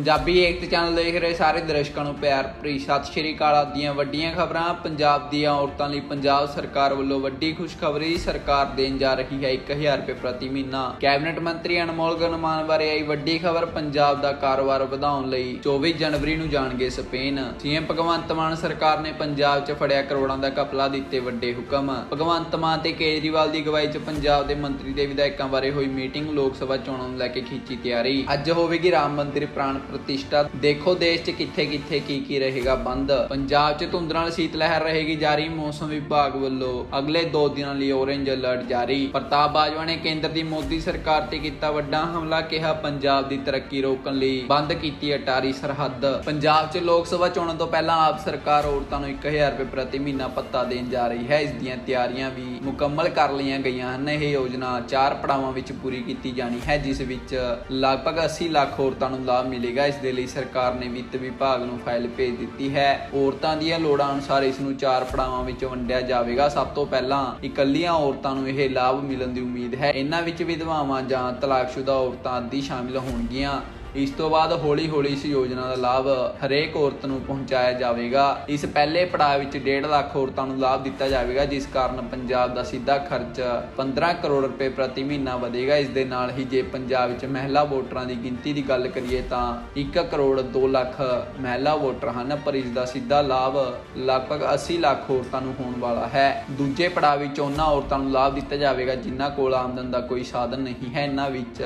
ਪੰਜਾਬੀ ਏਕਤਾ channel ਦੇਖ ਰਹੇ ਸਾਰੇ ਦਰਸ਼ਕਾਂ ਨੂੰ ਪਿਆਰ ਭਰੀ ਸਤਿ ਸ਼੍ਰੀ ਅਕਾਲ। ਦੀਆਂ ਵੱਡੀਆਂ ਖਬਰਾਂ, ਪੰਜਾਬ ਦੀਆਂ ਔਰਤਾਂ ਲਈ ਪੰਜਾਬ ਸਰਕਾਰ ਵੱਲੋਂ ਵੱਡੀ ਖੁਸ਼ਖਬਰੀ, ਸਰਕਾਰ ਦੇਣ ਜਾ ਰਹੀ ਹੈ 1000 ਰੁਪਏ ਪ੍ਰਤੀ ਮਹੀਨਾ। ਕੈਬਨਿਟ ਮੰਤਰੀ ਅਨਮੋਲ ਗਗਨਮਾਨ ਬਾਰੇ ਆਈ ਵੱਡੀ ਖਬਰ, ਪੰਜਾਬ ਦਾ ਕਾਰੋਬਾਰ ਵਧਾਉਣ ਲਈ 24 ਜਨਵਰੀ ਨੂੰ ਜਾਣਗੇ ਸਪੇਨ। ਸੀਐਮ ਭਗਵੰਤ ਮਾਨ ਸਰਕਾਰ ਨੇ ਪੰਜਾਬ 'ਚ ਫੜਿਆ ਕਰੋੜਾਂ ਦਾ ਕਪਲਾ ਦਿੱਤੇ ਵੱਡੇ ਹੁਕਮ। ਭਗਵੰਤ ਮਾਨ ਤੇ ਕੇਜਰੀਵਾਲ ਦੀ ਅਗਵਾਈ 'ਚ ਪੰਜਾਬ ਦੇ ਮੰਤਰੀ ਤੇ ਵਿਧਾਇਕਾਂ ਬਾਰੇ ਹੋਈ ਮੀਟਿੰਗ, ਲੋਕ ਸਭਾ ਚੋਣਾਂ ਨੂੰ ਲੈ ਕੇ ਖਿੱਚੀ ਤਿਆਰੀ। ਅੱਜ ਹੋਵੇਗੀ ਰਾਮ ਮੰਦਿਰ ਪ੍ਰਾਣ ਪ੍ਰਤਿਸ਼ਠਾ। ਦੇਖੋ ਦੇਸ਼ 'ਚ ਕਿੱਥੇ ਕਿੱਥੇ ਕੀ ਕੀ ਰਹੇਗਾ ਬੰਦ। ਪੰਜਾਬ 'ਚ ਧੁੰਦ ਨਾਲ ਸੀਤ ਲਹਿਰ ਰਹੇਗੀ ਜਾਰੀ। ਮੌਸਮ ਵਿਭਾਗ ਵੱਲੋਂ ਅਗਲੇ 2 ਦਿਨਾਂ ਲਈ ਔਰੇਂਜ ਅਲਰਟ ਜਾਰੀ। ਪ੍ਰਤਾਪ ਬਾਜਵਾ ਨੇ ਕੇਂਦਰ ਦੀ ਮੋਦੀ ਸਰਕਾਰ ਤੇ ਕੀਤਾ ਵੱਡਾ ਹਮਲਾ, ਕਿਹਾ ਪੰਜਾਬ ਦੀ ਤਰੱਕੀ ਰੋਕਣ ਲਈ ਬੰਦ ਕੀਤੀ ਅਟਾਰੀ ਸਰਹੱਦ। ਪੰਜਾਬ 'ਚ ਲੋਕ ਸਭਾ ਚੋਣਾਂ ਤੋਂ ਪਹਿਲਾਂ ਆਪ ਸਰਕਾਰ ਔਰਤਾਂ ਨੂੰ 1000 ਰੁਪਏ ਪ੍ਰਤੀ ਮਹੀਨਾ ਭੱਤਾ ਦੇਣ ਜਾ ਰਹੀ ਹੈ। ਇਸ ਦੀਆਂ ਤਿਆਰੀਆਂ ਵੀ ਮੁਕੰਮਲ ਕਰ ਲਈਆਂ ਗਈਆਂ ਹਨ। ਇਹ ਯੋਜਨਾ ਚਾਰ ਪੜਾਵਾਂ ਵਿੱਚ ਪੂਰੀ ਕੀਤੀ ਜਾਣੀ ਹੈ, ਜਿਸ ਵਿੱਚ ਲਗਭਗ 80 ਲੱਖ ਔਰਤਾਂ ਨੂੰ ਲਾਭ ਮਿਲੇਗਾ। ਇਸ ਦੇ ਲਈ ਸਰਕਾਰ ਨੇ ਵਿੱਤ ਵਿਭਾਗ ਨੂੰ ਫਾਈਲ ਭੇਜ ਦਿੱਤੀ ਹੈ। ਔਰਤਾਂ ਦੀਆਂ ਲੋੜਾਂ ਅਨੁਸਾਰ ਇਸ ਨੂੰ ਚਾਰ ਪੜਾਵਾਂ ਵਿੱਚ ਵੰਡਿਆ ਜਾਵੇਗਾ। ਸਭ ਤੋਂ ਪਹਿਲਾਂ ਇਕੱਲੀਆਂ ਔਰਤਾਂ ਨੂੰ ਇਹ ਲਾਭ ਮਿਲਣ ਦੀ ਉਮੀਦ ਹੈ। ਇਹਨਾਂ ਵਿੱਚ ਵਿਧਵਾਵਾਂ ਜਾਂ ਤਲਾਕਸ਼ੁਦਾ ਔਰਤਾਂ ਆਦਿ ਸ਼ਾਮਿਲ ਹੋਣਗੀਆਂ। ਇਸ ਤੋਂ ਬਾਅਦ ਹੌਲੀ-ਹੌਲੀ ਇਸ ਯੋਜਨਾ ਦਾ ਲਾਭ ਹਰੇਕ ਔਰਤ ਨੂੰ ਪਹੁੰਚਾਇਆ ਜਾਵੇਗਾ। ਇਸ ਪਹਿਲੇ ਪੜਾਅ ਵਿੱਚ 1.5 ਲੱਖ ਔਰਤਾਂ ਨੂੰ ਲਾਭ ਦਿੱਤਾ ਜਾਵੇਗਾ, ਜਿਸ ਕਾਰਨ ਪੰਜਾਬ ਦਾ ਸਿੱਧਾ ਖਰਚ 15 ਕਰੋੜ ਰੁਪਏ ਪ੍ਰਤੀ ਮਹੀਨਾ ਵਧੇਗਾ। ਇਸ ਦੇ ਨਾਲ ਹੀ ਜੇ ਪੰਜਾਬ ਵਿੱਚ ਮਹਿਲਾ ਵੋਟਰਾਂ ਦੀ ਗਿਣਤੀ ਦੀ ਗੱਲ ਕਰੀਏ ਤਾਂ 1 ਕਰੋੜ 2 ਲੱਖ ਮਹਿਲਾ ਵੋਟਰ ਹਨ, ਪਰ ਇਸ ਦਾ ਸਿੱਧਾ ਲਾਭ ਲਗਭਗ 80 ਲੱਖ ਔਰਤਾਂ ਨੂੰ ਹੋਣ ਵਾਲਾ ਹੈ। ਦੂਜੇ ਪੜਾਅ ਵਿੱਚ ਉਹਨਾਂ ਔਰਤਾਂ ਨੂੰ ਲਾਭ ਦਿੱਤਾ ਜਾਵੇਗਾ, ਜਿਨ੍ਹਾਂ ਕੋਲ ਆਮਦਨ ਦਾ ਕੋਈ ਸਾਧਨ ਨਹੀਂ ਹੈ। ਇਹਨਾਂ ਵਿੱਚ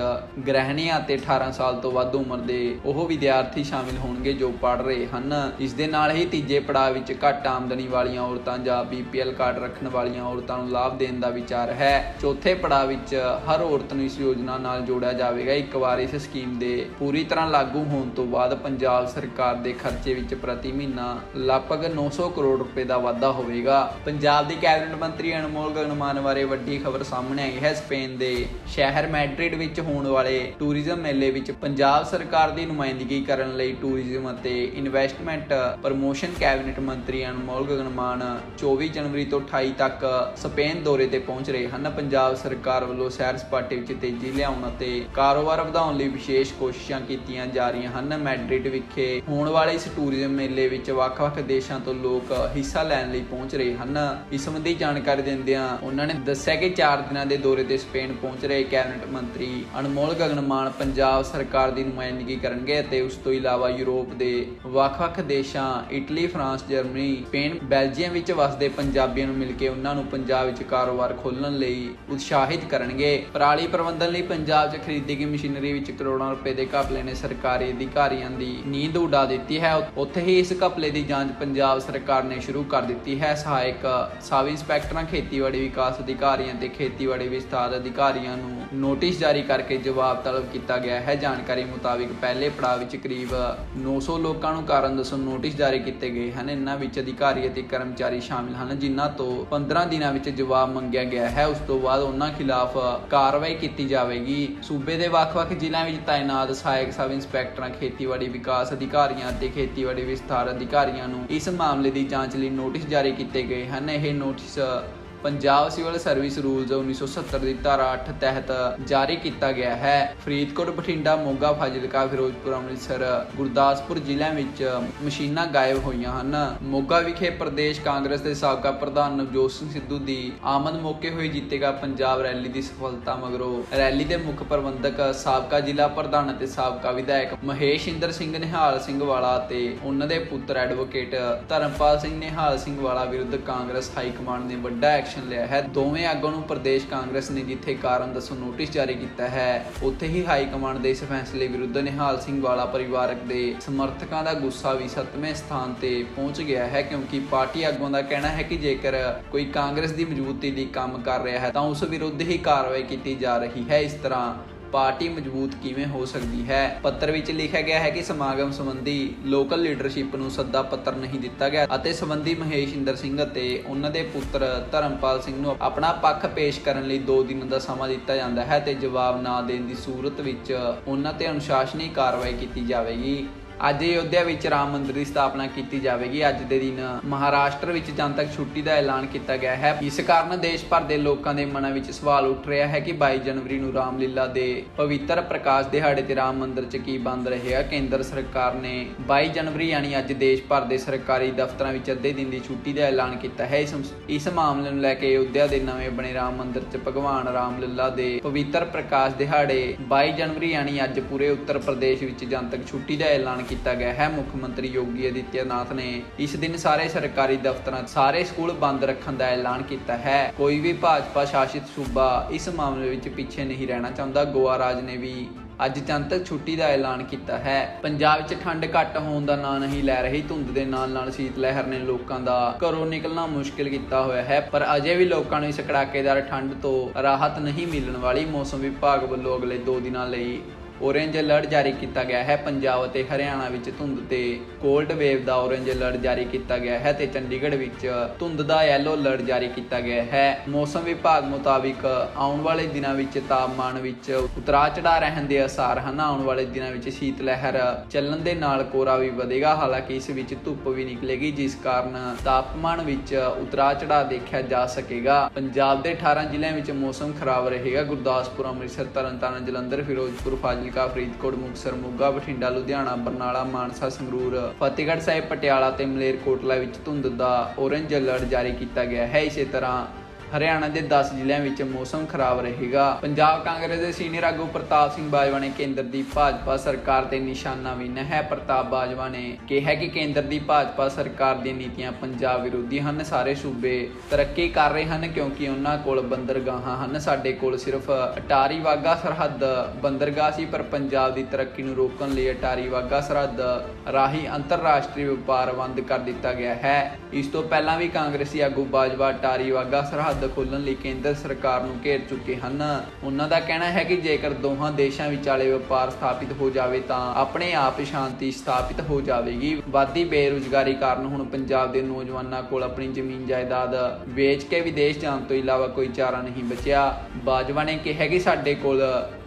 ਗ੍ਰਹਿਣੀਆਂ ਅਤੇ 18 ਸਾਲ ਤੋਂ ਵੱਧ ਉਮਰ ਦੇ ਉਹ ਵਿਦਿਆਰਥੀ ਸ਼ਾਮਿਲ ਹੋਣਗੇ ਜੋ ਪੜ ਰਹੇ ਹਨ। ਇਸ ਦੇ ਨਾਲ ਹੀ ਤੀਜੇ ਪੜਾਅ ਵਿੱਚ ਘੱਟ ਆਮਦਨੀ ਵਾਲੀਆਂ ਔਰਤਾਂ ਜਾਂ BPL ਕਾਰਡ ਰੱਖਣ ਵਾਲੀਆਂ ਔਰਤਾਂ ਨੂੰ ਲਾਭ ਦੇਣ ਦਾ ਵਿਚਾਰ ਹੈ। ਚੌਥੇ ਪੜਾਅ ਵਿੱਚ ਹਰ ਔਰਤ ਨੂੰ ਇਸ ਯੋਜਨਾ ਨਾਲ ਜੋੜਿਆ ਜਾਵੇਗਾ। ਇੱਕ ਵਾਰ ਇਸ ਸਕੀਮ ਦੇ ਪੂਰੀ ਤਰ੍ਹਾਂ ਲਾਗੂ ਹੋਣ ਤੋਂ ਬਾਅਦ ਪੰਜਾਬ ਸਰਕਾਰ ਦੇ ਖਰਚੇ ਵਿੱਚ ਪ੍ਰਤੀ ਮਹੀਨਾ ਲਗਭਗ 900 ਕਰੋੜ ਰੁਪਏ ਦਾ ਵਾਧਾ ਹੋਵੇਗਾ। ਪੰਜਾਬ ਦੀ ਕੈਬਨਿਟ ਮੰਤਰੀ ਅਨਮੋਲ ਗਗਨਮਾਨ ਬਾਰੇ ਵੱਡੀ ਖਬਰ ਸਾਹਮਣੇ ਆਈ ਹੈ। ਸਪੇਨ ਦੇ ਸ਼ਹਿਰ ਮੈਡਰਿਡ ਵਿੱਚ ਹੋਣ ਵਾਲੇ ਟੂਰਿਜ਼ਮ ਮੇਲੇ ਵਿੱਚ ਪੰਜਾਬ ਸਰਕਾਰ ਦੀ ਨੁਮਾਇੰਦਗੀ ਕਰਨ ਲਈ ਟੂਰਿਜ਼ਮ ਅਤੇ ਇਨਵੈਸਟਮੈਂਟ ਪ੍ਰਮੋਸ਼ਨ ਕੈਬਨਿਟ ਮੰਤਰੀ ਅਨਮੋਲ ਗਗਨਮਾਨ 24 ਜਨਵਰੀ ਤੋਂ 28 ਤੱਕ ਸਪੇਨ ਦੌਰੇ ਤੇ ਪਹੁੰਚ ਰਹੇ ਹਨ। ਪੰਜਾਬ ਸਰਕਾਰ ਵੱਲੋਂ ਸੈਰ ਸਪਾਟੇ ਵਿੱਚ ਤੇਜ਼ੀ ਲਿਆਉਣ ਅਤੇ ਕਾਰੋਬਾਰ ਵਧਾਉਣ ਲਈ ਵਿਸ਼ੇਸ਼ ਕੋਸ਼ਿਸ਼ਾਂ ਕੀਤੀਆਂ ਜਾ ਰਹੀਆਂ ਹਨ। ਮੈਡਰਿਡ ਵਿਖੇ ਹੋਣ ਵਾਲੇ ਇਸ ਟੂਰਿਜ਼ਮ ਮੇਲੇ ਵਿੱਚ ਵੱਖ-ਵੱਖ ਦੇਸ਼ਾਂ ਤੋਂ ਲੋਕ ਹਿੱਸਾ ਲੈਣ ਲਈ ਪਹੁੰਚ ਰਹੇ ਹਨ। ਇਸ ਸੰਬੰਧੀ ਜਾਣਕਾਰੀ ਦਿੰਦਿਆਂ ਉਹਨਾਂ ਨੇ ਦੱਸਿਆ ਕਿ 4 ਦਿਨਾਂ ਦੇ ਦੌਰੇ ਤੇ ਸਪੇਨ ਪਹੁੰਚ ਰਹੇ ਕੈਬਨਿਟ ਮੰਤਰੀ ਅਨਮੋਲ ਗਗਨਮਾਨ ਪੰਜਾਬ ਸਰਕਾਰ ਦੀ ਨੁਮਾਇੰਦਗੀ ਕਰਨਗੇ ਅਤੇ ਉਸ ਤੋਂ ਇਲਾਵਾ ਯੂਰਪ ਦੇ ਵੱਖ-ਵੱਖ ਦੇਸ਼ਾਂ, Italy, France, Germany, Spain, Belgium ਵਿੱਚ ਵਸਦੇ ਪੰਜਾਬੀਆਂ ਨੂੰ ਮਿਲ ਕੇ ਉਹਨਾਂ ਨੂੰ ਪੰਜਾਬ ਵਿੱਚ ਕਾਰੋਬਾਰ ਖੋਲ੍ਹਣ ਲਈ ਉਤਸ਼ਾਹਿਤ ਕਰਨਗੇ। ਪਰਾਲੀ ਪ੍ਰਬੰਧਨ ਲਈ ਪੰਜਾਬ 'ਚ ਖਰੀਦੀ ਗਈ ਮਸ਼ੀਨਰੀ ਵਿੱਚ ਕਰੋੜਾਂ ਰੁਪਏ ਦੇ ਘਪਲੇ ਨੇ ਸਰਕਾਰੀ ਅਧਿਕਾਰੀਆਂ ਦੀ ਨੀਂਦ ਉਡਾ ਦਿੱਤੀ ਹੈ। ਉੱਥੇ ਹੀ ਇਸ ਘਪਲੇ ਦੀ ਜਾਂਚ ਪੰਜਾਬ ਸਰਕਾਰ ਨੇ ਸ਼ੁਰੂ ਕਰ ਦਿੱਤੀ ਹੈ। ਸਹਾਇਕ ਸਬ ਇੰਸਪੈਕਟਰਾਂ, ਖੇਤੀਬਾੜੀ ਵਿਕਾਸ ਅਧਿਕਾਰੀਆਂ ਤੇ ਖੇਤੀਬਾੜੀ ਵਿਸਥਾਰ ਅਧਿਕਾਰੀਆਂ ਨੂੰ ਨੋਟਿਸ ਜਾਰੀ ਕਰਕੇ ਜਵਾਬ ਤਲਬ ਕੀਤਾ ਗਿਆ ਹੈ। ਜਾਣਕਾਰੀ ਮੁਤਾਬਿਕ ਪਹਿਲੇ ਪੜਾਅ ਵਿੱਚ ਕਰੀਬ 900 ਲੋਕਾਂ ਨੂੰ ਕਾਰਨ ਦੱਸੋ ਨੋਟਿਸ ਜਾਰੀ ਕੀਤੇ ਗਏ ਹਨ। ਇਹਨਾਂ ਵਿੱਚ ਅਧਿਕਾਰੀ ਅਤੇ ਕਰਮਚਾਰੀ ਸ਼ਾਮਿਲ ਹਨ, ਜਿਨ੍ਹਾਂ ਤੋਂ 15 ਦਿਨਾਂ ਵਿੱਚ ਜਵਾਬ ਮੰਗਿਆ ਗਿਆ ਹੈ। ਉਸ ਤੋਂ ਬਾਅਦ ਉਹਨਾਂ ਖਿਲਾਫ ਕਾਰਵਾਈ ਕੀਤੀ ਜਾਵੇਗੀ। ਸੂਬੇ ਦੇ ਵੱਖ-ਵੱਖ ਜ਼ਿਲ੍ਹਿਆਂ ਵਿੱਚ ਤਾਇਨਾਤ ਸਹਾਇਕ ਸਬ ਇੰਸਪੈਕਟਰਾਂ, ਖੇਤੀਬਾੜੀ ਵਿਕਾਸ ਅਧਿਕਾਰੀਆਂ ਅਤੇ ਖੇਤੀਬਾੜੀ ਵਿਸਥਾਰ ਅਧਿਕਾਰੀਆਂ ਨੂੰ ਇਸ ਮਾਮਲੇ ਦੀ ਜਾਂਚ ਲਈ ਨੋਟਿਸ ਜਾਰੀ ਕੀਤੇ ਗਏ ਹਨ। ਇਹ notice Punjab civil service rules 1970 ਦੀ ਧਾਰਾ 8 ਤਹਿਤ ਜਾਰੀ ਕੀਤਾ ਗਿਆ ਹੈ। ਫਰੀਦਕੋਟ, ਬਠਿੰਡਾ, ਮੋਗਾ, ਫਾਜ਼ਿਲਕਾ, ਫਿਰੋਜ਼ਪੁਰ, ਅੰਮ੍ਰਿਤਸਰ, ਗੁਰਦਾਸਪੁਰ ਜ਼ਿਲ੍ਹਿਆਂ ਵਿੱਚ ਮਸ਼ੀਨਾਂ ਗਾਇਬ ਹੋਈਆਂ ਹਨ। ਮੋਗਾ ਵਿਖੇ ਪ੍ਰਦੇਸ਼ ਕਾਂਗਰਸ ਦੇ ਸਾਬਕਾ ਪ੍ਰਧਾਨ ਨਵਜੋਤ ਸਿੰਘ ਸਿੱਧੂ ਦੀ ਆਮਦ ਮੌਕੇ ਹੋਈ, ਜਿੱਤੇਗਾ ਪੰਜਾਬ ਰੈਲੀ ਦੀ ਸਫਲਤਾ ਮਗਰੋਂ। ਰੈਲੀ ਦੇ ਮੁੱਖ ਪ੍ਰਬੰਧਕ ਸਾਬਕਾ ਜ਼ਿਲ੍ਹਾ ਪ੍ਰਧਾਨ ਅਤੇ ਸਾਬਕਾ ਵਿਧਾਇਕ ਮਹੇਸ਼ ਇੰਦਰ ਸਿੰਘ ਨਿਹਾਲ ਸਿੰਘ ਵਾਲਾ ਅਤੇ ਉਹਨਾਂ ਦੇ ਪੁੱਤਰ ਐਡਵੋਕੇਟ ਧਰਮਪਾਲ ਸਿੰਘ ਨਿਹਾਲ ਸਿੰਘ ਵਾਲਾ ਵਿਰੁੱਧ ਕਾਂਗਰਸ ਹਾਈ ਕਮਾਂਡ ਨੇ ਵੱਡਾ ਐਕਸ਼ਨ ਲਿਆ ਹੈ। ਦੋਵੇਂ ਆਗੂਆਂ ਨੂੰ ਪ੍ਰਦੇਸ਼ ਕਾਂਗਰਸ ਨੇ ਜਿੱਥੇ ਕਾਰਨ ਦੱਸੋ ਨੋਟਿਸ ਜਾਰੀ ਕੀਤਾ ਹੈ, ਉੱਥੇ ਹੀ ਹਾਈ ਕਮਾਂਡ ਦੇ ਇਸ ਫੈਸਲੇ ਵਿਰੁੱਧ ਨਿਹਾਲ ਸਿੰਘ ਵਾਲਾ ਪਰਿਵਾਰਕ ਦੇ ਸਮਰਥਕਾਂ ਦਾ ਗੁੱਸਾ ਵੀ 7ਵੇਂ ਸਥਾਨ ਤੇ ਪਹੁੰਚ ਗਿਆ ਹੈ, ਕਿਉਂਕਿ ਪਾਰਟੀ ਆਗੂਆਂ ਦਾ ਕਹਿਣਾ ਹੈ ਕਿ ਜੇਕਰ ਕੋਈ ਕਾਂਗਰਸ ਦੀ ਮੌਜੂਦਗੀ ਲਈ ਕੰਮ ਕਰ ਰਿਹਾ ਹੈ, ਤਾਂ ਉਸ ਵਿਰੁੱਧ ਹੀ ਕਾਰਵਾਈ ਕੀਤੀ ਜਾ ਰਹੀ ਹੈ। ਇਸ ਤਰ੍ਹਾਂ ਪਾਰਟੀ ਮਜ਼ਬੂਤ ਕਿਵੇਂ ਹੋ ਸਕਦੀ ਹੈ? ਪੱਤਰ ਵਿੱਚ ਲਿਖਿਆ ਗਿਆ ਹੈ ਕਿ ਸਮਾਗਮ ਸੰਬੰਧੀ ਲੋਕਲ ਲੀਡਰਸ਼ਿਪ ਨੂੰ ਸੱਦਾ ਪੱਤਰ ਨਹੀਂ ਦਿੱਤਾ ਗਿਆ ਅਤੇ ਸੰਬੰਧੀ ਮਹੇਸ਼ ਇੰਦਰ ਸਿੰਘ ਅਤੇ ਉਹਨਾਂ ਦੇ ਪੁੱਤਰ ਧਰਮਪਾਲ ਸਿੰਘ ਨੂੰ ਆਪਣਾ ਪੱਖ ਪੇਸ਼ ਕਰਨ ਲਈ 2 ਦਿਨ ਦਾ ਸਮਾਂ ਦਿੱਤਾ ਜਾਂਦਾ ਹੈ ਤੇ ਜਵਾਬ ਨਾ ਦੇਣ ਦੀ ਸੂਰਤ ਵਿੱਚ ਉਹਨਾਂ ਤੇ ਅਨੁਸ਼ਾਸਨੀ ਕਾਰਵਾਈ ਕੀਤੀ ਜਾਵੇਗੀ। ਅੱਜ ਅਯੋਧਿਆ ਵਿੱਚ ਰਾਮ ਮੰਦਿਰ ਦੀ ਸਥਾਪਨਾ ਕੀਤੀ ਜਾਵੇਗੀ। ਅੱਜ ਦੇ ਦਿਨ ਮਹਾਰਾਸ਼ਟਰ ਵਿੱਚ ਜਨਤਕ ਛੁੱਟੀ ਦਾ ਐਲਾਨ ਕੀਤਾ ਗਿਆ ਹੈ। ਇਸ ਕਾਰਨ ਦੇਸ਼ ਭਰ ਦੇ ਲੋਕਾਂ ਦੇ ਮਨਾਂ ਵਿੱਚ ਸਵਾਲ ਉੱਠ ਰਿਹਾ ਹੈ ਕਿ 22 ਜਨਵਰੀ ਨੂੰ ਰਾਮਲੀਲਾ ਦੇ ਪਵਿੱਤਰ ਪ੍ਰਕਾਸ਼ ਦਿਹਾੜੇ ਤੇ ਰਾਮ ਮੰਦਿਰ 'ਚ ਕੀ ਬੰਦ ਰਹੇਗਾ ਕੇਂਦਰ ਸਰਕਾਰ ਨੇ 22 ਜਨਵਰੀ ਯਾਨੀ ਅੱਜ ਦੇਸ਼ ਭਰ ਦੇ ਸਰਕਾਰੀ ਦਫ਼ਤਰਾਂ ਵਿੱਚ ਅੱਧੇ ਦਿਨ ਦੀ ਛੁੱਟੀ ਦਾ ਐਲਾਨ ਕੀਤਾ ਹੈ। ਇਸ ਮਾਮਲੇ ਨੂੰ ਲੈ ਕੇ ਅਯੋਧਿਆ ਦੇ ਨਵੇਂ ਬਣੇ ਰਾਮ ਮੰਦਿਰ 'ਚ ਭਗਵਾਨ ਰਾਮ ਰਾਮਲੀਲਾ ਦੇ ਪਵਿੱਤਰ ਪ੍ਰਕਾਸ਼ ਦਿਹਾੜੇ 22 ਜਨਵਰੀ ਯਾਨੀ ਅੱਜ ਪੂਰੇ ਉੱਤਰ ਪ੍ਰਦੇਸ਼ ਵਿੱਚ ਜਨਤਕ ਛੁੱਟੀ ਦਾ ਐਲਾਨ ਕੀਤਾ ਗਿਆ ਹੈ। ਮੁੱਖ ਮੰਤਰੀ ਯੋਗੀ ਆਦਿੱਤਿਆਨਾਥ ਨੇ ਇਸ ਦਿਨ ਸਾਰੇ ਸਰਕਾਰੀ ਦਫ਼ਤਰਾਂ, ਸਾਰੇ ਸਕੂਲ ਬੰਦ ਰੱਖਣ ਦਾ ਐਲਾਨ ਕੀਤਾ ਹੈ। ਕੋਈ ਵੀ ਭਾਜਪਾ ਸ਼ਾਸਿਤ ਸੂਬਾ ਇਸ ਮਾਮਲੇ ਵਿੱਚ ਪਿੱਛੇ ਨਹੀਂ ਰਹਿਣਾ ਚਾਹੁੰਦਾ। ਗੋਆ ਰਾਜ ਨੇ ਵੀ ਅੱਜ ਜਨਤਕ ਛੁੱਟੀ ਦਾ ਐਲਾਨ ਕੀਤਾ ਹੈ। ਪੰਜਾਬ ਵਿੱਚ ਠੰਡ ਘੱਟ ਹੋਣ ਦਾ ਨਾਂ ਨਹੀਂ ਲੈ ਰਹੀ। ਧੁੰਦ ਦੇ ਨਾਲ ਨਾਲ ਸੀਤ ਲਹਿਰ ਨੇ ਲੋਕਾਂ ਦਾ ਘਰੋਂ ਨਿਕਲਣਾ ਮੁਸ਼ਕਿਲ ਕੀਤਾ ਹੋਇਆ ਹੈ। ਪਰ ਅਜੇ ਵੀ ਲੋਕਾਂ ਨੂੰ ਇਸ ਕੜਾਕੇਦਾਰ ਠੰਡ ਤੋਂ ਰਾਹਤ ਨਹੀਂ ਮਿਲਣ ਵਾਲੀ। ਮੌਸਮ ਵਿਭਾਗ ਵੱਲੋਂ ਅਗਲੇ 2 ਦਿਨਾਂ ਲਈ ਔਰੇਂਜ ਅਲਰਟ ਜਾਰੀ ਕੀਤਾ ਗਿਆ ਹੈ। ਪੰਜਾਬ ਅਤੇ ਹਰਿਆਣਾ ਵਿੱਚ ਧੁੰਦ ਤੇ ਕੋਲਡ ਵੇਵ ਦਾ ਔਰੇਂਜ ਅਲਰਟ ਜਾਰੀ ਕੀਤਾ ਗਿਆ ਹੈ ਤੇ ਚੰਡੀਗੜ੍ਹ ਵਿੱਚ ਧੁੰਦ ਦਾ ਯੈਲੋ ਅਲਰਟ ਜਾਰੀ ਕੀਤਾ ਗਿਆ ਹੈ। ਮੌਸਮ ਵਿਭਾਗ ਮੁਤਾਬਿਕ ਆਉਣ ਵਾਲੇ ਦਿਨਾਂ ਵਿੱਚ ਤਾਪਮਾਨ ਵਿੱਚ ਉਤਰਾਅ ਚੜਾਅ ਰਹਿਣ ਦੇ ਅਸਾਰ ਹਨ। ਆਉਣ ਵਾਲੇ ਦਿਨਾਂ ਵਿੱਚ ਸ਼ੀਤ ਲਹਿਰ ਚੱਲਣ ਦੇ ਨਾਲ ਕੋਰਾ ਵੀ ਵਧੇਗਾ। ਹਾਲਾਂਕਿ ਇਸ ਵਿੱਚ ਧੁੱਪ ਵੀ ਨਿਕਲੇਗੀ, ਜਿਸ ਕਾਰਨ ਤਾਪਮਾਨ ਵਿੱਚ ਉਤਰਾਅ ਚੜਾਅ ਦੇਖਿਆ ਜਾ ਸਕੇਗਾ। ਪੰਜਾਬ ਦੇ 18 ਜ਼ਿਲ੍ਹਿਆਂ ਵਿੱਚ ਮੌਸਮ ਖਰਾਬ ਰਹੇਗਾ। ਗੁਰਦਾਸਪੁਰ, ਅੰਮ੍ਰਿਤਸਰ, ਤਰਨਤਾਰਨ, ਜਲੰਧਰ, ਫਿਰੋਜ਼ਪੁਰ, ਫਾਜ਼ਿਲਕਾ ਫਰੀਦਕੋਟ, ਮੁਕਤਸਰ, ਮੋਗਾ, ਬਠਿੰਡਾ, ਲੁਧਿਆਣਾ, ਬਰਨਾਲਾ, ਮਾਨਸਾ, ਸੰਗਰੂਰ, ਫਤਿਹਗੜ੍ਹ ਸਾਹਿਬ, ਪਟਿਆਲਾ ਤੇ ਮਲੇਰਕੋਟਲਾ ਵਿੱਚ ਧੁੰਦ ਦਾ ਔਰੇਂਜ ਅਲਰਟ ਜਾਰੀ ਕੀਤਾ ਗਿਆ ਹੈ। ਇਸੇ ਤਰ੍ਹਾਂ ਹਰਿਆਣਾ ਦੇ 10 ਜ਼ਿਲ੍ਹਿਆਂ ਵਿੱਚ ਮੌਸਮ ਖਰਾਬ ਰਹੇਗਾ। ਪੰਜਾਬ ਕਾਂਗਰਸ ਦੇ ਸੀਨੀਅਰ ਆਗੂ ਪ੍ਰਤਾਪ ਸਿੰਘ ਬਾਜਵਾ ਨੇ ਕੇਂਦਰ ਦੀ ਭਾਜਪਾ ਸਰਕਾਰ ਤੇ ਨਿਸ਼ਾਨਾ ਵੀ ਹੈ ਪ੍ਰਤਾਪ ਬਾਜਵਾ ਨੇ ਕਿਹਾ ਕਿ ਕੇਂਦਰ ਦੀ ਭਾਜਪਾ ਸਰਕਾਰ ਦੀਆਂ ਨੀਤੀਆਂ ਪੰਜਾਬ ਵਿਰੋਧੀ ਹਨ। ਸਾਰੇ ਸੂਬੇ ਤਰੱਕੀ ਕਰ ਰਹੇ ਹਨ ਕਿਉਂਕਿ ਉਹਨਾਂ ਕੋਲ ਬੰਦਰਗਾਹਾਂ ਹਨ। ਸਾਡੇ ਕੋਲ ਸਿਰਫ ਅਟਾਰੀ ਵਾਗਾ ਸਰਹੱਦ ਬੰਦਰਗਾਹ ਸੀ, ਪਰ ਪੰਜਾਬ ਦੀ ਤਰੱਕੀ ਨੂੰ ਰੋਕਣ ਲਈ ਅਟਾਰੀ ਵਾਗਾ ਸਰਹੱਦ ਰਾਹੀਂ ਅੰਤਰਰਾਸ਼ਟਰੀ ਵਪਾਰ ਬੰਦ ਕਰ ਦਿੱਤਾ ਗਿਆ ਹੈ। ਇਸ ਤੋਂ ਪਹਿਲਾਂ ਵੀ ਕਾਂਗਰਸੀ ਆਗੂ ਬਾਜਵਾ ਅਟਾਰੀ ਵਾਗਾ ਸਰਹੱਦ ਖੋਲਣ ਲਈ ਕੇਂਦਰ ਸਰਕਾਰ ਨੂੰ ਘੇਰ ਚੁੱਕੇ ਹਨ। ਉਹਨਾਂ ਦਾ ਕਹਿਣਾ ਹੈ ਕਿ ਜੇਕਰ ਦੋਹਾਂ ਦੇਸ਼ਾਂ ਵਿਚਾਲੇ ਵਪਾਰ ਸਥਾਪਿਤ ਹੋ ਜਾਵੇ ਤਾਂ ਆਪਣੇ ਆਪ ਸ਼ਾਂਤੀ ਸਥਾਪਿਤ ਹੋ ਜਾਵੇਗੀ। ਵਾਧੀ ਬੇਰੁਜ਼ਗਾਰੀ ਕਾਰਨ ਹੁਣ ਪੰਜਾਬ ਦੇ ਨੌਜਵਾਨਾਂ ਕੋਲ ਆਪਣੀ ਜ਼ਮੀਨ ਜਾਇਦਾਦ ਵੇਚ ਕੇ ਵਿਦੇਸ਼ ਜਾਣ ਤੋਂ ਇਲਾਵਾ ਕੋਈ ਚਾਰਾ ਨਹੀਂ ਬਚਿਆ। ਬਾਜਵਾ ਨੇ ਕਿਹਾ ਕਿ ਸਾਡੇ ਕੋਲ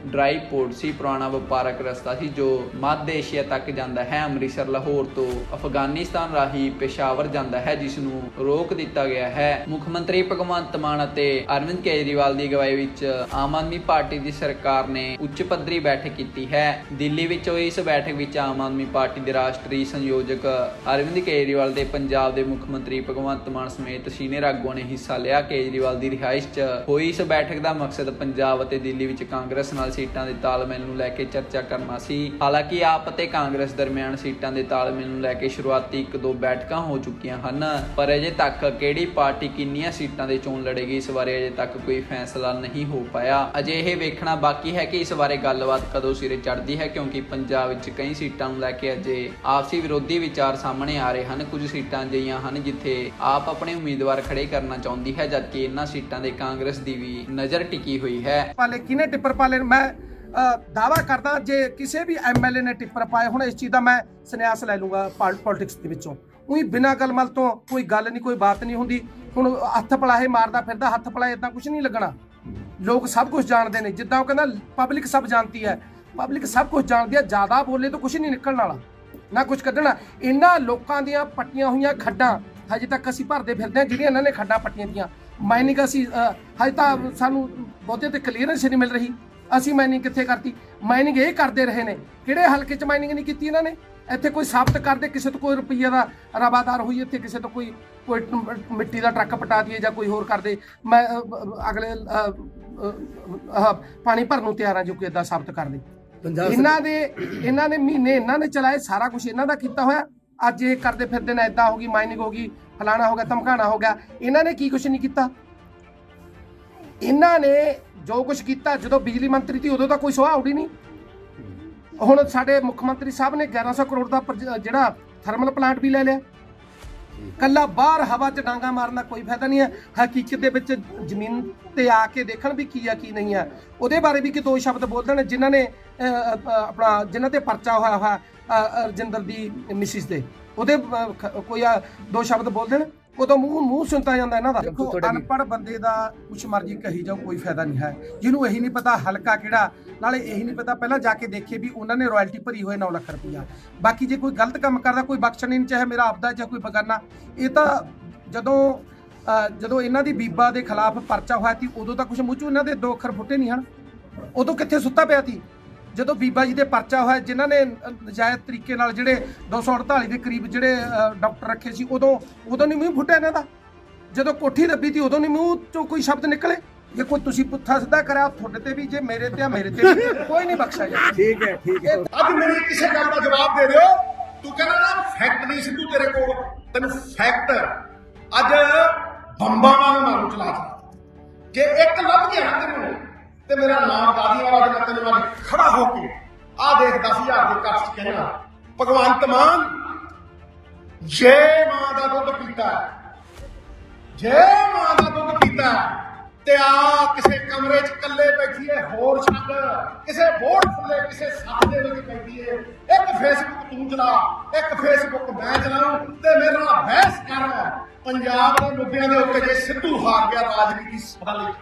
ਡਰਾਈ ਪੋਰਟ ਸੀ, ਪੁਰਾਣਾ ਵਪਾਰਕ ਰਸਤਾ ਸੀ ਜੋ ਮੱਧ ਏਸ਼ੀਆ ਤੱਕ ਜਾਂਦਾ ਹੈ। ਅੰਮ੍ਰਿਤਸਰ, ਲਾਹੌਰ ਤੋਂ ਅਫਗਾਨਿਸਤਾਨ ਰਾਹੀਂ ਪੇਸ਼ਾਵਰ ਜਾਂਦਾ ਹੈ ਜਿਸ ਨੂੰ ਰੋਕ ਦਿੱਤਾ ਗਿਆ ਹੈ। ਮੁੱਖ ਮੰਤਰੀ ਭਗਵੰਤ ਮਾਨ ਅਤੇ ਅਰਵਿੰਦ ਕੇਜਰੀਵਾਲ ਦੀ ਅਗਵਾਈ ਵਿੱਚ ਆਮ ਆਦਮੀ ਪਾਰਟੀ ਦੀ ਸਰਕਾਰ ਨੇ ਉੱਚ ਪੱਧਰੀ ਬੈਠਕ ਕੀਤੀ ਹੈ। ਦਿੱਲੀ ਵਿੱਚ ਹੋਈ ਇਸ ਬੈਠਕ ਵਿੱਚ ਆਮ ਆਦਮੀ ਪਾਰਟੀ ਦੇ ਰਾਸ਼ਟਰੀ ਸੰਯੋਜਕ ਅਰਵਿੰਦ ਕੇਜਰੀਵਾਲ ਦੇ ਪੰਜਾਬ ਦੇ ਮੁੱਖ ਮੰਤਰੀ ਭਗਵੰਤ ਮਾਨ ਸਮੇਤ ਸੀਨੀਅਰ ਆਗੂਆਂ ਨੇ ਹਿੱਸਾ ਲਿਆ। ਕੇਜਰੀਵਾਲ ਦੀ ਰਿਹਾਇਸ਼ 'ਚ ਹੋਈ ਇਸ ਬੈਠਕ ਦਾ ਮਕਸਦ ਪੰਜਾਬ ਅਤੇ ਦਿੱਲੀ ਵਿੱਚ ਕਾਂਗਰਸ ਨਾਲ ਸੀਟਾਂ ਦੇ ਤਾਲਮੇਲ ਨੂੰ ਲੈ ਕੇ ਚਰਚਾ ਕਰਨਾ ਸੀ। ਹਾਲਾਂਕਿ ਆਪ ਅਤੇ ਕਾਂਗਰਸ ਦਰਮਿਆਨ ਸੀਟਾਂ ਦੇ ਤਾਲਮੇਲ ਨੂੰ ਲੈ ਕੇ ਸ਼ੁਰੂਆਤੀ ਇੱਕ ਦੋ ਬੈਠਕਾਂ ਹੋ ਚੁੱਕੀਆਂ ਹਨ, ਪਰ ਅਜੇ ਤੱਕ ਕਿਹੜੀ ਪਾਰਟੀ ਕਿੰਨੀਆਂ ਸੀਟਾਂ ਦੇ ਚੋਣ ਲੜੇਗੀ। ਇਸ ਬਾਰੇ ਅਜੇ ਤੱਕ ਕੋਈ ਫੈਸਲਾ ਨਹੀਂ ਹੋ ਪਾਇਆ। ਅਜੇ ਇਹ ਵੇਖਣਾ ਬਾਕੀ ਹੈ ਕਿ ਇਸ ਬਾਰੇ ਗੱਲਬਾਤ ਕਦੋਂ ਸਿਰੇ ਚੜ੍ਹਦੀ ਹੈ, ਕਿਉਂਕਿ ਪੰਜਾਬ ਵਿੱਚ ਕਈ ਸੀਟਾਂ ਨੂੰ ਲੈ ਕੇ ਅਜੇ ਆਪਸੀ ਵਿਰੋਧੀ ਵਿਚਾਰ ਸਾਹਮਣੇ ਆ ਰਹੇ ਹਨ। ਕੁਝ ਸੀਟਾਂ ਅਜਿਹੀਆਂ ਹਨ ਜਿੱਥੇ ਆਪ ਆਪਣੇ ਉਮੀਦਵਾਰ ਖੜੇ ਕਰਨਾ ਚਾਹੁੰਦੀ ਹੈ, ਜਦਕਿ ਇਹਨਾਂ ਸੀਟਾਂ ਦੇ ਕਾਂਗਰਸ ਦੀ ਵੀ ਨਜ਼ਰ ਟਿਕੀ ਹੋਈ ਹੈ। ਪਾਲੇ ਕਿਨੇ ਟਿੱਪਰ ਪਾਲੇ? ਮੈਂ ਦਾਵਾ ਕਰਦਾ, ਜੇ ਕਿਸੇ ਵੀ ਐਮਐਲਏ ਨੇ ਟਿੱਪਰ ਪਾਏ ਹੁਣ, ਇਸ ਚੀਜ਼ ਦਾ ਮੈਂ ਸੰਨਿਆਸ ਲੈ ਲੂੰਗਾ ਪੋਲਿਟਿਕਸ ਦੇ ਵਿੱਚੋਂ। ਉਹੀ ਬਿਨਾਂ ਗਲਮਲ ਤੋਂ ਕੋਈ ਗੱਲ ਨਹੀਂ, ਕੋਈ ਬਾਤ ਨਹੀਂ ਹੁੰਦੀ। ਹੁਣ ਹੱਥ ਪਲਾਹੇ ਮਾਰਦਾ ਫਿਰਦਾ, ਹੱਥ ਪਲਾਹੇ ਇਦਾਂ ਕੁਝ ਨਹੀਂ ਲੱਗਣਾ। ਲੋਕ ਸਭ ਕੁਝ ਜਾਣਦੇ ਨੇ, ਜਿੱਦਾਂ ਉਹ ਕਹਿੰਦਾ ਪਬਲਿਕ ਸਭ ਜਾਣਦੀ ਹੈ। ਪਬਲਿਕ ਸਭ ਕੁਝ ਜਾਣਦੀ ਹੈ, ਜ਼ਿਆਦਾ ਬੋਲੇ ਤਾਂ ਕੁਝ ਨਹੀਂ ਨਿਕਲਣ ਵਾਲਾ। ਨਾ ਕੁਝ ਕੱਢਣਾ। ਇਹਨਾਂ ਲੋਕਾਂ ਦੀਆਂ ਪੱਟੀਆਂ ਹੋਈਆਂ ਖੱਡਾਂ, ਹਜੇ ਤੱਕ ਅਸੀਂ ਭਰਦੇ ਫਿਰਦੇ ਹਾਂ, ਜਿਹੜੀਆਂ ਇਹਨਾਂ ਨੇ ਖੱਡਾਂ ਪੱਟੀਆਂ ਦੀਆਂ। ਮਾਈਨਿੰਗ ਅਸੀਂ ਹਜੇ ਤਾਂ ਸਾਨੂੰ ਬਹੁਤੇ ਤੇ ਕਲੀਅਰੈਂਸ ਨਹੀਂ ਮਿਲ ਰਹੀ। ਅਸੀਂ ਮਾਈਨਿੰਗ ਕਿੱਥੇ ਕਰਤੀ? ਮਾਈਨਿੰਗ ਇਹ ਕਰਦੇ ਰਹੇ ਨੇ। ਕਿਹੜੇ ਹਲਕੇ 'ਚ ਮਾਈਨਿੰਗ ਨਹੀਂ ਕੀਤੀ ਇਹਨਾਂ ਨੇ? ਇੱਥੇ ਕੋਈ ਸਾਬਤ ਕਰਦੇ ਕਿਸੇ ਤੋਂ ਕੋਈ ਰੁਪਈਆ ਦਾ ਰਵਾਦਾਰ ਹੋਈ ਇੱਥੇ ਕਿਸੇ ਤੋਂ ਕੋਈ ਕੋਈ ਮਿੱਟੀ ਦਾ ਟਰੱਕ ਪਟਾ ਦਈਏ ਜਾਂ ਕੋਈ ਹੋਰ ਕਰਦੇ। ਮੈਂ ਅਗਲੇ ਪਾਣੀ ਭਰਨ ਨੂੰ ਤਿਆਰ ਹਾਂ ਜੋ ਇਦਾਂ ਸਾਬਤ ਕਰ ਦੇ ਇਹਨਾਂ ਦੇ ਇਹਨਾਂ ਨੇ ਮਹੀਨੇ ਇਹਨਾਂ ਨੇ ਚਲਾਏ ਸਾਰਾ ਕੁਝ ਇਹਨਾਂ ਦਾ ਕੀਤਾ ਹੋਇਆ। ਅੱਜ ਇਹ ਕਰਦੇ ਫਿਰਦੇ ਨੇ ਇਦਾਂ ਹੋ ਗਈ ਮਾਈਨਿੰਗ ਹੋ ਗਈ ਫਲਾਣਾ ਹੋ ਗਿਆ ਧਮਕਾਣਾ ਹੋ ਗਿਆ। ਇਹਨਾਂ ਨੇ ਕੀ ਕੁਝ ਨਹੀਂ ਕੀਤਾ? ਇਹਨਾਂ ਨੇ ਜੋ ਕੁਝ ਕੀਤਾ ਜਦੋਂ ਬਿਜਲੀ ਮੰਤਰੀ ਸੀ ਉਦੋਂ ਤਾਂ ਕੋਈ ਸੁਆਹ ਉੜੀ ਨਹੀਂ। ਹੁਣ ਸਾਡੇ ਮੁੱਖ ਮੰਤਰੀ ਸਾਹਿਬ ਨੇ 1100 ਕਰੋੜ ਦਾ ਪ੍ਰਜ- ਜਿਹੜਾ ਥਰਮਲ ਪਲਾਂਟ ਵੀ ਲੈ ਲਿਆ। ਕੱਲਾ ਬਾਹਰ ਹਵਾ 'ਚ ਡਾਂਗਾ ਮਾਰਨ ਦਾ ਕੋਈ ਫਾਇਦਾ ਨਹੀਂ ਹੈ। ਹਕੀਕਤ ਦੇ ਵਿੱਚ ਜ਼ਮੀਨ ਤੇ ਆ ਕੇ ਦੇਖਣ ਵੀ ਕੀ ਆ ਕੀ ਨਹੀਂ ਆ। ਉਹਦੇ ਬਾਰੇ ਵੀ ਕਿ ਦੋ ਸ਼ਬਦ ਬੋਲਦੇ ਨੇ ਜਿਨ੍ਹਾਂ ਨੇ ਅ, ਅ, ਆਪਣਾ ਜਿਨ੍ਹਾਂ ਤੇ ਪਰਚਾ ਹੋਇਆ ਹੋਇਆ ਅ, ਰਜਿੰਦਰ ਦੀ ਮਿਸਿਸ ਦੇ। ਉਹਦੇ ਅ, ਖ- ਕੋਈ ਆ ਦੋ ਸ਼ਬਦ ਬੋਲਦੇ ਨੇ ਉਦੋਂ ਮੂੰਹ ਮੂੰਹ ਸੁਣਤਾ ਜਾਂਦਾ ਇਹਨਾਂ ਦਾ। ਦੇਖੋ ਅਨਪੜ੍ਹ ਬੰਦੇ ਦਾ ਕੁਛ ਮਰਜ਼ੀ ਕਹੀ ਜਾਓ ਕੋਈ ਫਾਇਦਾ ਨਹੀਂ ਹੈ। ਜਿਹਨੂੰ ਇਹੀ ਨਹੀਂ ਪਤਾ ਹਲਕਾ ਕਿਹੜਾ ਨਾਲੇ ਇਹੀ ਨਹੀਂ ਪਤਾ ਪਹਿਲਾਂ ਜਾ ਕੇ ਦੇਖੇ ਵੀ ਉਹਨਾਂ ਨੇ ਰਾਇਲਟੀ ਭਰੀ ਹੋਏ 9 ਲੱਖ ਰੁਪਈਆ। ਬਾਕੀ ਜੇ ਕੋਈ ਗਲਤ ਕੰਮ ਕਰਦਾ ਕੋਈ ਬਖਸ਼ਣ ਨਹੀਂ ਚਾਹੇ ਮੇਰਾ ਆਪਦਾ ਚਾਹੇ ਕੋਈ ਬਗਾਨਾ ਇਹ ਤਾਂ ਜਦੋਂ ਜਦੋਂ ਇਹਨਾਂ ਦੀ ਬੀਬਾ ਦੇ ਖਿਲਾਫ ਪਰਚਾ ਹੋਇਆ ਸੀ ਉਦੋਂ ਤਾਂ ਕੁਛ ਮੂੰਹ ਚੋਂ ਇਹਨਾਂ ਦੇ ਦੋ ਅੱਖਰ ਫੁੱਟੇ ਨਹੀਂ ਹਨ। ਉਦੋਂ ਕਿੱਥੇ ਸੁੱਤਾ ਪਿਆ ਸੀ? ਜਦੋਂ ਬੀਬਾ ਜੀ ਦੇ ਪਰਚਾ ਹੋਇਆ ਜਿਨ੍ਹਾਂ ਨੇ ਨਜਾਇਜ਼ ਤਰੀਕੇ ਨਾਲ ਜਿਹੜੇ 248 ਦੇ ਕਰੀਬ ਜਿਹੜੇ ਡਾਕਟਰ ਰੱਖੇ ਸੀ ਉਦੋਂ ਉਦੋਂ ਨਹੀਂ ਮੂੰਹ ਫੁੱਟਿਆ ਇਹਨਾਂ ਦਾ? ਜਦੋਂ ਕੋਠੀ ਦੱਬੀ ਤੀ ਉਦੋਂ ਨਹੀਂ ਮੂੰਹ ਚੋਂ ਕੋਈ ਸ਼ਬਦ ਨਿਕਲੇ? ਜੇ ਕੋਈ ਤੁਸੀਂ ਪੁੱਠਾ ਸਿੱਧਾ ਕਰਿਆ ਤੁਹਾਡੇ ਤੇ ਵੀ ਜੇ ਮੇਰੇ ਤੇ ਆ ਮੇਰੇ ਤੇ ਵੀ। ਕੋਈ ਨਹੀਂ ਬਖਸ਼ਿਆ ਜਾਏਗਾ ਠੀਕ ਹੈ ਠੀਕ ਹੈ। ਅੱਜ ਮੇਰੀ ਕਿਸੇ ਗੱਲ ਦਾ ਜਵਾਬ ਦੇ ਦਿਓ। ਤੂੰ ਕਹਿੰਦਾ ਨਾ ਫੈਕਟ ਨਹੀਂ ਸਿੱਧੂ ਤੇਰੇ ਕੋਲ। ਤੈਨੂੰ ਫੈਕਟ ਅੱਜ ਬੰਬਾਂ ਵਾਂਗ ਮਾਰੂ ਚਲਾ। ਜੇ ਇੱਕ ਲੱਭ ਗਿਆ ਨਾ ਤੈਨੂੰ ਤੇ ਮੇਰਾ ਨਾਮ ਦਾਦੀਆਂ ਵਾਲਾ ਤੇ ਮੈਂ ਤੈਨੂੰ ਅੱਜ ਖੜਾ ਹੋ ਕੇ ਆਹ ਦੇਖ 10000 ਦੇ ਕੱਚ ਚ ਕਹਿਣਾ ਭਗਵੰਤ ਮਾਨ ਜੇ ਮਾਂ ਦਾ ਦੁੱਧ ਪੀਤਾ ਜੇ ਮਾਂ ਦਾ ਦੁੱਧ ਪੀਤਾ ਤੇ ਆ ਕਿਸੇ ਕਮਰੇ 'ਚ ਇਕੱਲੇ ਬੈਠੀਏ ਹੋਰ ਛੱਡ ਕਿਸੇ ਬੋਰਡ ਥੱਲੇ ਕਿਸੇ ਸੱਤ ਦੇ ਵਿੱਚ ਬੈਠੀਏ ਇੱਕ ਫੇਸਬੁੱਕ ਤੂੰ ਚਲਾ ਇੱਕ ਫੇਸਬੁੱਕ ਮੈਂ ਚਲਾਉਂ ਤੇ ਮੇਰੇ ਨਾਲ ਬਹਿਸ ਕਰ ਪੰਜਾਬ ਦੇ ਮੁੱਦਿਆਂ ਦੇ ਉੱਤੇ ਜੇ ਸਿੱਧੂ ਹਾਰ ਗਿਆ ਰਾਜਨੀਤੀ ਸਦਾ ਲਈ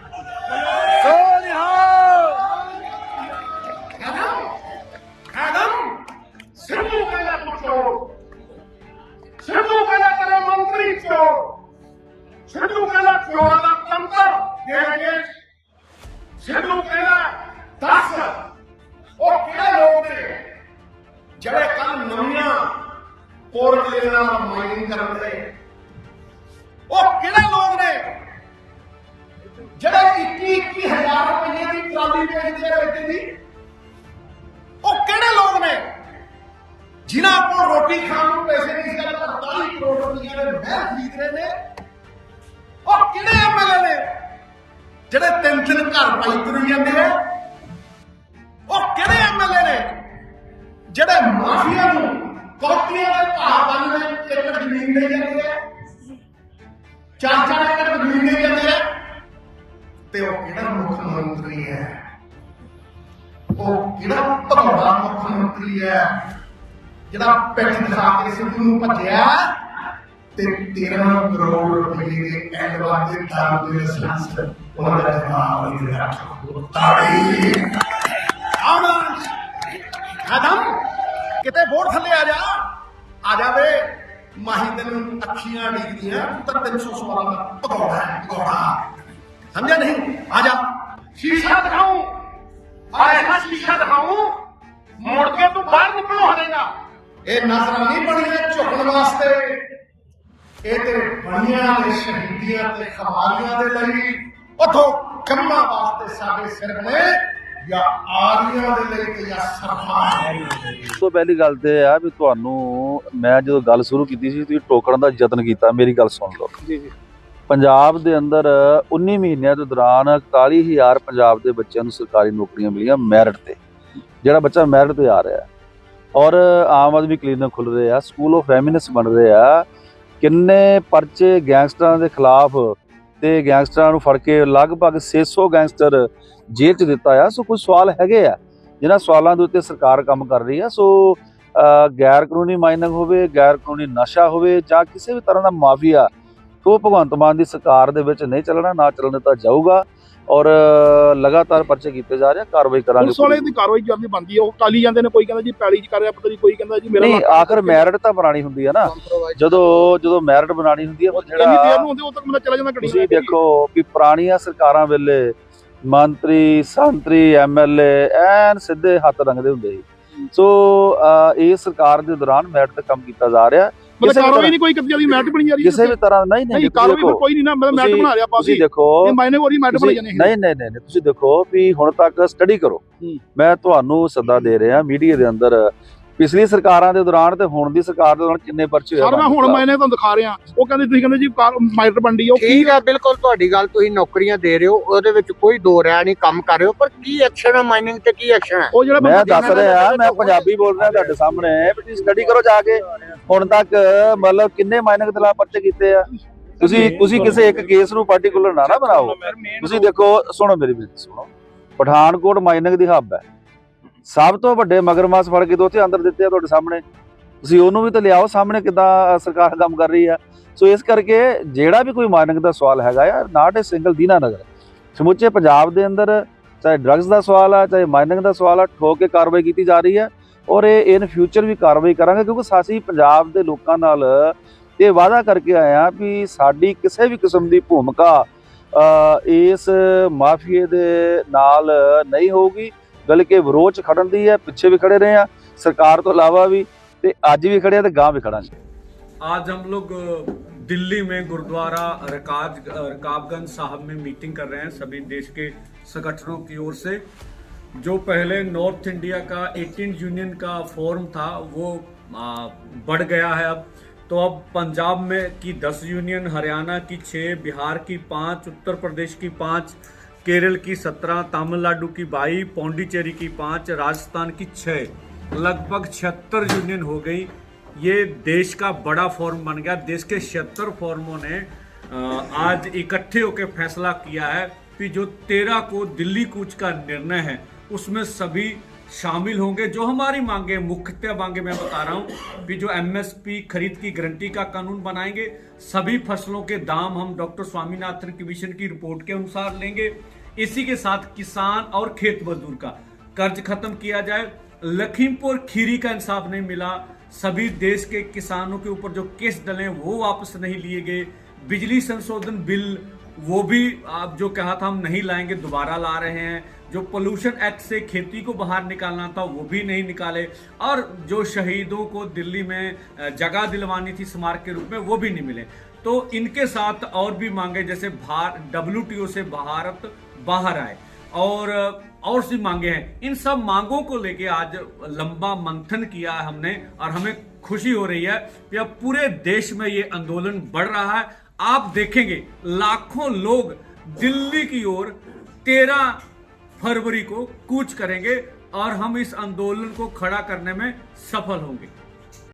ਐਡਮ ਸਿੱਧੂ ਕਹਿੰਦਾ ਕਿਹੜੇ ਲੋਕ ਨੇ? ਜਿਹੜੇ ਕੱਲ ਨਵੀਆਂ ਪੋਰਟ ਮਾਈਨਿੰਗ ਕਰਨ ਦੇ। ਉਹ ਕਿਹੜੇ ਲੋਕ ਨੇ? ਜਿਹੜੇ 21 21000 ਰੁਪਏ ਦੀ ਟਰਾਲੀ ਵੇਚਦੇ ਆ ਇੱਥੇ ਦੀ ਉਹ ਕਿਹੜੇ ਲੋਕ ਨੇ ਜਿਨ੍ਹਾਂ ਕੋਲ ਰੋਟੀ ਖਾਣ ਨੂੰ ਪੈਸੇ ਨਹੀਂ ਸੀ ਗੱਲ 48 ਕਰੋੜ ਰੁਪਏ ਦੇ ਮਹਿਲ ਖਰੀਦ ਰਹੇ ਨੇ ਉਹ ਕਿਹੜੇ ਐਮਐਲਏ ਨੇ ਜਿਹੜੇ ਤਿੰਨ ਤਿੰਨ ਘਰ ਪਾਈ ਤੁਰ ਜਾਂਦੇ ਆ ਉਹ ਕਿਹੜੇ ਐਮਐਲਏ ਨੇ ਜਿਹੜੇ ਮਾਫੀਆ ਨੂੰ ਕੋਟੀਆਂ ਦੇ ਭਾਅ ਬੰਨ੍ਹਦੇ ਏਕੜ ਜ਼ਮੀਨ ਦੇ ਜਾਂਦੇ ਆ ਚਾਰ ਚਾਰ ਏਕੜ ਜ਼ਮੀਨ ਦੇ ਜਾਂਦੇ ਆ ਤੇ ਉਹ ਕਿਹੜਾ ਮੁੱਖ ਮੰਤਰੀ ਹੈ? ਉਹ ਕਿਹੜਾ ਭਗੌੜਾ ਮੁੱਖ ਮੰਤਰੀ ਹੈ? ਜਿਹੜਾ ਪਿੱਠ ਦਿਖਾ ਕੇ ਸਿੱਧੂ ਨੂੰ ਭੱਜਿਆ ਤੇ 13 ਕਰੋੜ ਰੁਪਏ ਦੇ ਐਡਵਾਂਸ ਦੇ ਦਾਰੂ ਦੇ ਲਾਇਸੈਂਸ ਉਹਨਾਂ ਦਾ ਜਵਾਬ ਦੇ ਰੱਖੋ ਤਾੜੀ। ਆਮਨ ਖਦਮ ਕਿਤੇ ਬੋਰਡ ਥੱਲੇ ਆ ਜਾ। ਆ ਜਾਵੇ ਮਾਹੀ ਤੈਨੂੰ ਅੱਖੀਆਂ ਡੀਕਦੀਆਂ, ਤੂੰ ਤਾਂ 300 ਸਵਾਲਾਂ ਦਾ ਭਗੌੜਾ ਹੈ ਸਮਝਿਆ ਨਹੀਂ? ਆ ਜਾ। ਸ਼ੀਸ਼ਾ ਦਿਖਾਉਂ। ਆ ਐਸਾ ਸ਼ੀਸ਼ਾ ਦਿਖਾਉਂ ਮੁੜ ਕੇ ਤੂੰ ਬਾਹਰ ਨਿਕਲੋ ਹਲੇਗਾ ਇਹ ਨਜ਼ਰਾਂ ਨਹੀਂ ਬਣੀਆਂ ਝੁਕਣ ਵਾਸਤੇ। ਇਹ ਤੇ ਬਣੀਆਂ ਨੇ ਸ਼ਹੀਦੀਆਂ ਤੇ ਖਵਾਲੀਆਂ ਦੇ ਲਈ। ਉਥੋਂ ਕੰਮਾਂ ਵਾਸਤੇ ਸਾਡੇ ਸਿਰ ਨੇ ਜਾਂ ਆਰੀਆਂ ਦੇ ਲਈ ਤੇ ਜਾਂ ਸਰਕਾਰ ਦੇ ਲਈ। ਸਭ ਤੋਂ ਪਹਿਲੀ ਗੱਲ ਤੇ ਇਹ ਆ ਵੀ ਤੁਹਾਨੂੰ ਮੈਂ ਜਦੋਂ ਗੱਲ ਸ਼ੁਰੂ ਕੀਤੀ ਸੀ ਤੁਸੀਂ ਟੋਕਣ ਦਾ ਯਤਨ ਕੀਤਾ। ਮੇਰੀ ਗੱਲ ਸੁਣ ਲਓ। ਜੀ ਜੀ। ਪੰਜਾਬ ਦੇ ਅੰਦਰ 19 ਮਹੀਨਿਆਂ ਦੇ ਦੌਰਾਨ 41000 ਪੰਜਾਬ ਦੇ ਬੱਚਿਆਂ ਨੂੰ ਸਰਕਾਰੀ ਨੌਕਰੀਆਂ ਮਿਲੀਆਂ ਮੈਰਿਟ ਤੇ। ਜਿਹੜਾ ਬੱਚਾ ਮੈਰਿਟ ਤੇ ਆ ਰਿਹਾ ਔਰ ਆਮ ਆਦਮੀ ਕਲੀਨਿਕ ਖੁੱਲ ਰਹੇ ਆ ਸਕੂਲ ਆਫ ਫੈਮਿਨਿਸਟ ਬਣ ਰਹੇ ਆ। ਕਿੰਨੇ ਪਰਚੇ ਗੈਂਗਸਟਰਾਂ ਦੇ ਖਿਲਾਫ ਤੇ ਗੈਂਗਸਟਰਾਂ ਨੂੰ ਫੜ ਕੇ ਲਗਭਗ 600 ਗੈਂਗਸਟਰ ਜੇਲ੍ਹ 'ਚ ਦਿੱਤਾ ਆ। ਸੋ ਕੁਝ ਸਵਾਲ ਹੈਗੇ ਆ, ਜਿਨ੍ਹਾਂ ਸਵਾਲਾਂ ਦੇ ਉੱਤੇ ਸਰਕਾਰ ਕੰਮ ਕਰ ਰਹੀ ਆ। ਸੋ ਗੈਰ ਕਾਨੂੰਨੀ ਮਾਈਨਿੰਗ ਹੋਵੇ ਗੈਰ ਕਾਨੂੰਨੀ ਨਸ਼ਾ ਹੋਵੇ ਜਾਂ ਕਿਸੇ ਵੀ ਤਰ੍ਹਾਂ ਦਾ ਮਾਫੀਆ ਤੋਂ ਭਗਵੰਤ ਮਾਨ ਦੀ ਸਰਕਾਰ ਦੇ ਵਿੱਚ ਨਹੀਂ ਚੱਲਣਾ ਨਾ ਚੱਲਣ ਦਿੱਤਾ ਜਾਊਗਾ ਔਰ ਲਗਾਤਾਰ ਪਰਚੇ ਕੀਤੇ ਜਾ ਰਹੇ ਆ ਕਾਰਵਾਈ ਕਰਾਂਗੇ ਪੁਲਿਸ ਵਾਲੇ ਦੀ ਕਾਰਵਾਈ ਕਰਨੀ ਬਣਦੀ ਹੈ ਉਹ ਟਾਲੀ ਜਾਂਦੇ ਨੇ ਕੋਈ ਕਹਿੰਦਾ ਜੀ ਪੈਲੀ ਚ ਕਰ ਰਿਹਾ ਪਤਾ ਨਹੀਂ ਕੋਈ ਕਹਿੰਦਾ ਜੀ ਮੇਰਾ ਨਹੀਂ ਆਖਰ ਮੈਰਿਟ ਤਾਂ ਬਣਾਣੀ ਹੁੰਦੀ ਆ ਨਾ। ਜਦੋਂ ਜਦੋਂ ਮੈਰਿਟ ਬਣਾਣੀ ਹੁੰਦੀ ਆ ਫਿਰ ਇੰਨੀ ਦੇਰ ਜਿਹੜਾ ਨੂੰ ਹੁੰਦੇ ਉਹ ਤੱਕ ਬੰਦਾ ਚਲਾ ਜਾਂਦਾ ਘੜੀ ਤੁਸੀਂ ਦੇਖੋ ਵੀ ਪੁਰਾਣੀਆਂ ਸਰਕਾਰਾਂ ਵੇਲੇ ਮੰਤਰੀ ਸੰਤਰੀ ਐਮਐਲਏ ਐਨ ਸਿੱਧੇ ਹੱਥ ਰੰਗਦੇ ਹੁੰਦੇ ਸੀ। ਸੋ ਇਹ ਸਰਕਾਰ ਦੇ ਦੌਰਾਨ ਮੈਰਿਟ ਤੇ ਕੰਮ ਕੀਤਾ ਜਾ ਰਿਹਾ। ਮਤਲਬ ਕਾਰਵਾਈ ਨਹੀਂ ਕੋਈ ਕੀਤੀ ਜਾਂਦੀ ਮੈਟ ਬਣੀ ਜਾ ਰਹੀ ਹੈ ਕਿਸੇ ਵੀ ਤਰ੍ਹਾਂ ਨਹੀਂ ਨਹੀਂ ਨਹੀਂ ਤੁਸੀਂ ਕਾਰਵਾਈ ਕੋਈ ਨਹੀਂ ਨਾ ਮਤਲਬ ਮੈਟ ਤੁਸੀਂ- ਬਣਾ ਰਿਹਾ ਤੁਸੀਂ ਪਾਸੀ ਦੇਖੋ। ਇਹ ਮਾਇਨੇ ਹੋਰੀ ਮੈਟ ਬਣ ਤੁਸੀਂ- ਜਾਣੇ ਨਹੀਂ। ਨਹੀਂ ਨਹੀਂ ਨਹੀਂ, ਤੁਸੀਂ ਦੇਖੋ ਵੀ ਹੁਣ ਤੱਕ ਸਟੱਡੀ ਕਰੋ। ਹੂੰ। ਮੈਂ ਤੁਹਾਨੂੰ ਸੱਦਾ ਦੇ ਰਿਹਾ ਮੀਡੀਆ ਦੇ ਅੰਦਰ। ਪਿਛਲੀ ਸਰਕਾਰਾਂ ਦੇ ਦੌਰਾਨ ਤੇ ਹੁਣ ਦੀ ਸਰਕਾਰ ਦੇ ਦੌਰਾਨ ਕਿੰਨੇ ਪਰਚੇ ਹੋਏ ਸਰ ਮੈਂ ਹੁਣ ਮਾਇਨੇ ਤੁਹਾਨੂੰ ਦਿਖਾ ਰਿਹਾ। ਉਹ ਕਹਿੰਦੇ ਤੁਸੀਂ ਕਹਿੰਦੇ ਜੀ ਮਾਈਟਰ ਬਣਦੀ ਉਹ ਕੀ ਠੀਕ ਆ ਬਿਲਕੁਲ ਤੁਹਾਡੀ ਗੱਲ ਤੁਸੀਂ ਨੌਕਰੀਆਂ ਦੇ ਰਹੇ ਹੋ ਉਹਦੇ ਵਿੱਚ ਕੋਈ ਦੋ ਰਿਆ ਨਹੀਂ ਕੰਮ ਕਰ ਰਹੇ ਹੋ ਪਰ ਕੀ ਐਕਸ਼ਨ ਹੈ ਮਾਈਨਿੰਗ ਤੇ ਕੀ ਐਕਸ਼ਨ ਹੈ ਉਹ ਜਿਹੜਾ ਮੈਂ ਦੱਸ ਰਿਹਾ ਮੈਂ ਪੰਜਾਬੀ ਬੋਲ ਰਿਹਾ ਤੁਹਾਡੇ ਸਾਹਮਣੇ। ਵੀ ਤੁਸੀਂ ਸਟੱਡੀ ਕਰੋ ਜਾ ਕੇ। ਹੁਣ ਤੱਕ ਮਤਲਬ ਕਿੰਨੇ ਮਾਈਨਿੰਗ ਦੇ ਖਿਲਾਫ ਪਰਚੇ ਕੀਤੇ ਆ? ਤੁਸੀਂ ਤੁਸੀਂ ਕਿਸੇ ਇੱਕ ਕੇਸ ਨੂੰ ਪਾਰਟਿਕੂਲਰ ਨਾ ਨਾ ਬਣਾਓ। ਤੁਸੀਂ ਦੇਖੋ ਸੁਣੋ ਮੇਰੀ ਬੇਨਤੀ ਸੁਣੋ। ਪਠਾਨਕੋਟ ਮਾਈਨਿੰਗ ਦੀ ਹੱਬ ਹੈ। ਸਭ ਤੋਂ ਵੱਡੇ ਮਗਰਮੱਛ ਫੜ ਕੇ ਉੱਥੇ ਅੰਦਰ ਦਿੱਤੇ ਆ ਤੁਹਾਡੇ ਸਾਹਮਣੇ। ਤੁਸੀਂ ਉਹਨੂੰ ਵੀ ਤਾਂ ਲਿਆਓ ਸਾਹਮਣੇ ਕਿਦਾਂ ਸਰਕਾਰ ਕੰਮ ਕਰ ਰਹੀ ਆ ਸੋ ਇਸ ਕਰਕੇ ਜਿਹੜਾ ਵੀ ਕੋਈ ਮਾਈਨਿੰਗ ਦਾ ਸਵਾਲ ਹੈਗਾ ਆ ਨਾਟ ਏ ਸਿੰਗਲ ਦੀਨਾ ਨਗਰ। ਸਮੁੱਚੇ ਪੰਜਾਬ ਦੇ ਅੰਦਰ ਚਾਹੇ ਡਰੱਗਸ ਦਾ ਸਵਾਲ ਆ ਚਾਹੇ ਮਾਈਨਿੰਗ ਦਾ ਸਵਾਲ ਆ ਠੋਕ ਕੇ ਕਾਰਵਾਈ ਕੀਤੀ ਜਾ ਰਹੀ ਹੈ। ਔਰ ਇਹ ਇਨ ਫਿਊਚਰ ਵੀ ਕਾਰਵਾਈ ਕਰਾਂਗੇ ਕਿਉਂਕਿ ਸਾਸੀ ਪੰਜਾਬ ਦੇ ਲੋਕਾਂ ਨਾਲ ਇਹ ਵਾਅਦਾ ਕਰਕੇ ਆਏ ਆ ਵੀ ਸਾਡੀ ਕਿਸੇ ਵੀ ਕਿਸਮ ਦੀ ਭੂਮਿਕਾ ਅ, ਇਸ ਮਾਫੀਏ ਦੇ ਨਾਲ ਨਹੀਂ ਹੋਊਗੀ ਬਲਕਿ ਵਿਰੋਧ 'ਚ ਖੜਨ ਦੀ ਹੈ ਪਿੱਛੇ ਵੀ ਖੜੇ ਰਹੇ ਆ ਸਰਕਾਰ ਤੋਂ ਇਲਾਵਾ ਵੀ ਤੇ ਅੱਜ ਵੀ ਖੜੇ ਆ ਤੇ ਗਾਂ ਵੀ ਖੜਾਂਗੇ आज हम लोग अ, दिल्ली में गुरुद्वारा रकाब रकाबगंज साहब में मीटिंग कर रहे हैं सभी देश के संगठनों की ओर से जो पहले नॉर्थ इंडिया का 18 यूनियन का फॉर्म था, वो बढ़ गया है अब। तो अब पंजाब में की 10 यूनियन, हरियाणा की 6 बिहार की 5 उत्तर प्रदेश की 5 केरल की 17 तमिलनाडु की 22 पौंडीचेरी की 5 राजस्थान की 6 लगभग छिहत्तर यूनियन हो गई। ये देश का बड़ा फॉर्म बन गया। देश के छिहत्तर फॉर्मों ने आज इकट्ठे होकर फैसला किया है कि जो तेरह को दिल्ली कूच का निर्णय है उसमें सभी शामिल होंगे, जो हमारी मांगे मुख्यतः मांगे मैं बता रहा हूँ कि जो एमएसपी खरीद की गारंटी का कानून बनाएँगे, सभी फ़सलों के दाम हम डॉक्टर स्वामीनाथन कमीशन की रिपोर्ट के अनुसार लेंगे। इसी के साथ किसान और खेत मजदूर का कर्ज खत्म किया जाए। लखीमपुर खीरी का इंसाफ नहीं मिला। सभी देश के किसानों के ऊपर जो केस डले वो वापस नहीं लिए गए। बिजली संशोधन बिल, वो भी आप जो कहा था, हम नहीं लाएँगे, दोबारा ला रहे हैं। जो पोल्यूशन एक्ट से खेती को बाहर निकालना था, वो भी नहीं निकाले। और जो शहीदों को दिल्ली में जगह दिलवानी थी स्मारक के रूप में, वो भी नहीं मिले। तो इनके साथ और भी मांगे, जैसे भार डब्ल्यू से भारत बाहर आए। और और सी मांगे हैं। इन सब मांगों को लेके आज लंबा मंथन किया हमने, और हमें खुशी हो रही है कि अब पूरे देश में ये आंदोलन बढ़ रहा है। आप देखेंगे, लाखों लोग दिल्ली की ओर तेरह फरवरी को कूच करेंगे और हम इस आंदोलन को खड़ा करने में सफल होंगे